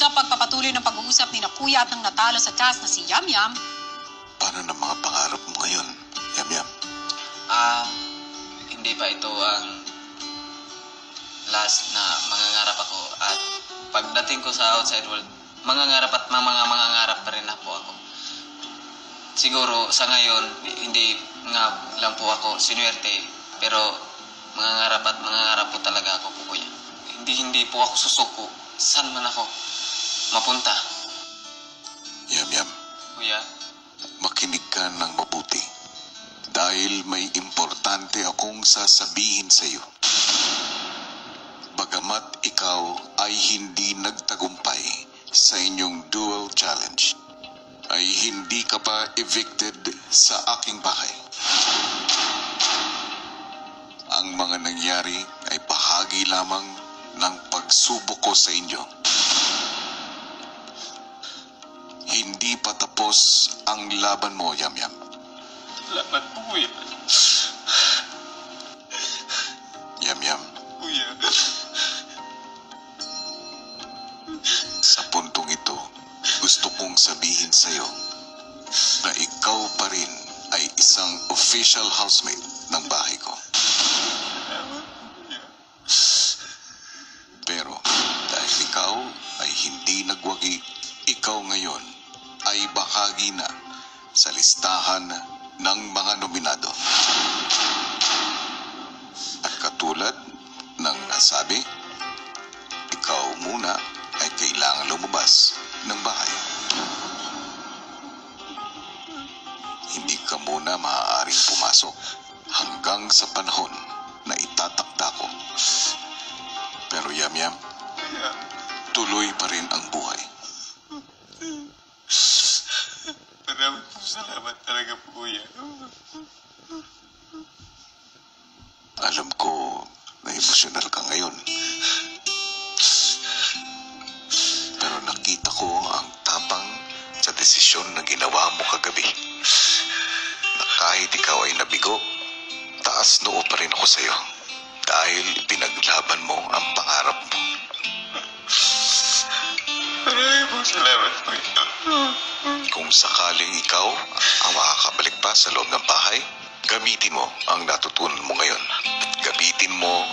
Sa pagpapatuloy ng pag-uusap ni na Kuya at ng natalo sa task na si Yam Yam, Paano na mga pangarap mo ngayon, Yam Yam? Ah, hindi pa ito ang last na mangangarap ako at pagdating ko sa outside world, mangangarap at mga mga mangangarap pa rin na po ako. Siguro sa ngayon, hindi nga lang po ako sinuwerte, pero mangangarap at mangangarap po talaga ako po kuya. Hindi hindi po ako susuko, saan man ako mapunta. Yam Yam, Kuya, makinig ka ng mabuti. Dahil may importante akong sasabihin sa iyo. Bagamat ikaw ay hindi nagtagumpay sa inyong dual challenge, ay hindi ka pa evicted sa aking bahay. Ang mga nangyari ay bahagi lamang ng pagsubok ko sa inyo. Hindi pa tapos ang laban mo, Yam Yam. salamat po kuya. Yam Yam, Kuya. sa puntong ito, gusto kong sabihin sa iyo na ikaw pa rin ay isang official housemate ng bahay ko. Pero dahil ikaw ay hindi nagwagi, ikaw ngayon ay bahagi na sa listahan ng mga nominado. At katulad ng nasabi, ikaw muna ay kailangan lumabas ng bahay. Hindi ka muna maaaring pumasok hanggang sa panahon na itatakda ko. Pero Yam Yam, tuloy pa rin ang buhay. Maraming po salamat talaga po kuya. Alam ko na emosyonal ka ngayon. Pero nakita ko ang tapang sa desisyon na ginawa mo kagabi. Na kahit ikaw ay nabigo, taas noo pa rin ako sa'yo. Dahil pinaglaban mo ang pangarap salamat. Kung sakaling ikaw ang makakabalik pa sa loob ng bahay, gamitin mo ang natutunan mo ngayon. Gamitin mo